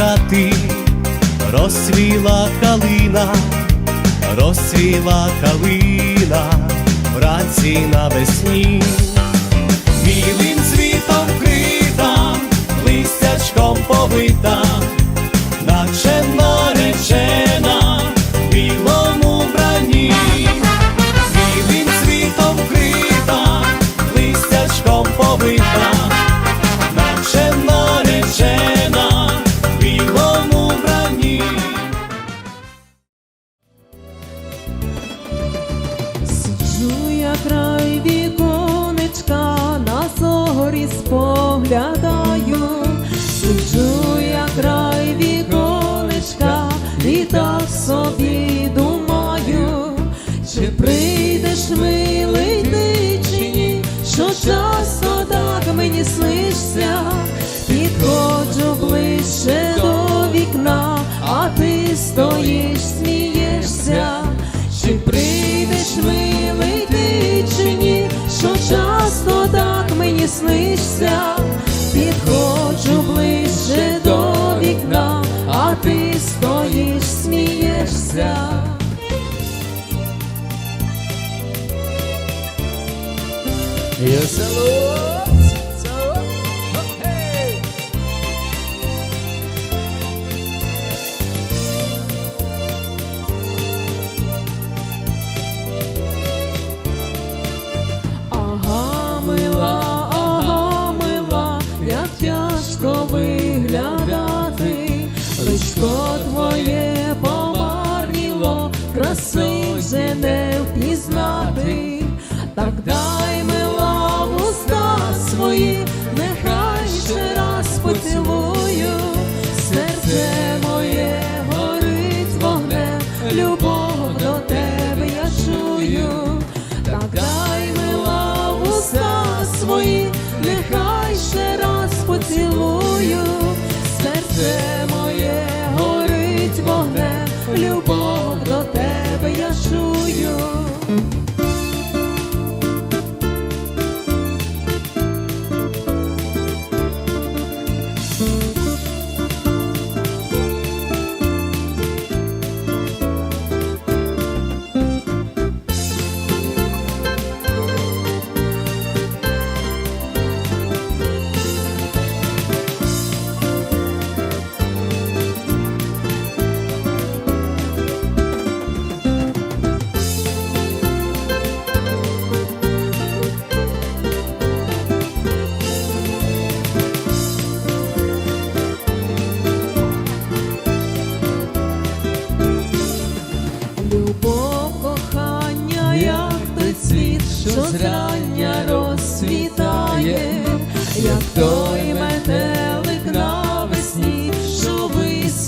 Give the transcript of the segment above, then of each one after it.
Хати розцвіла калина, розцвіла калина вранці навесні, снишся, підходжу ближче до вікна, а ти стоїш, смієшся. Чи прийдеш милий ти чи ні, що часто так мені снишся, підходжу ближче до вікна, а ти стоїш, смієшся. І село, тяжко виглядати, личко твоє помарніло, краси вже не впізнати, так дай мила в уста свої, вогнем,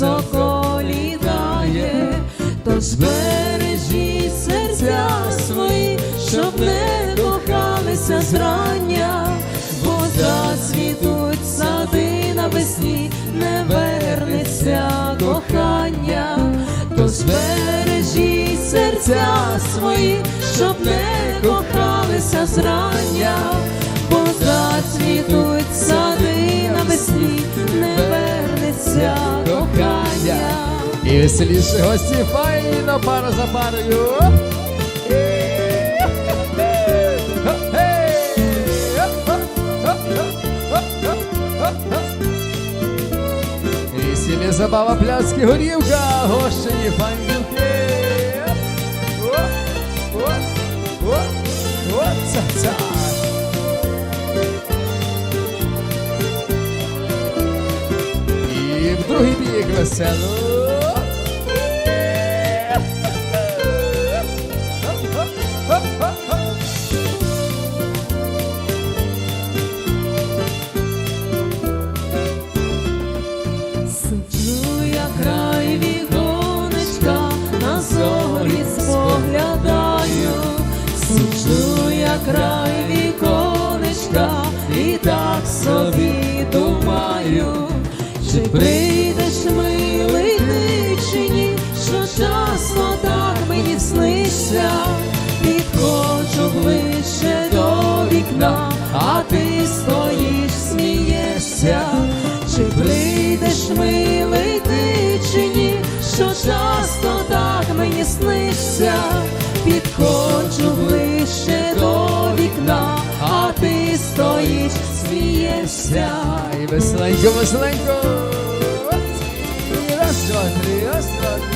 Високо літає, тож бережіть серця свої, щоб не кохалися зрання, бо зацвітуть сади навесні, не вернеться кохання. Тож збережіть серця свої, щоб не кохалися зрання, бо зацвітуть сади навесні, не вернеться. І веселіші гості файно пара за парою. Весілля забава пляски горівка, гощені ца-ца. І в другий бік весело. Часно так мені снишся, підходжу ближче до вікна, а ти стоїш, смієшся, чи прийдеш милий ти чи ні, що часто так мені снишся, підходжу ближче до вікна, а ти стоїш, смієшся. І веселенько, веселенько. Раз, два, три, раз, два, три.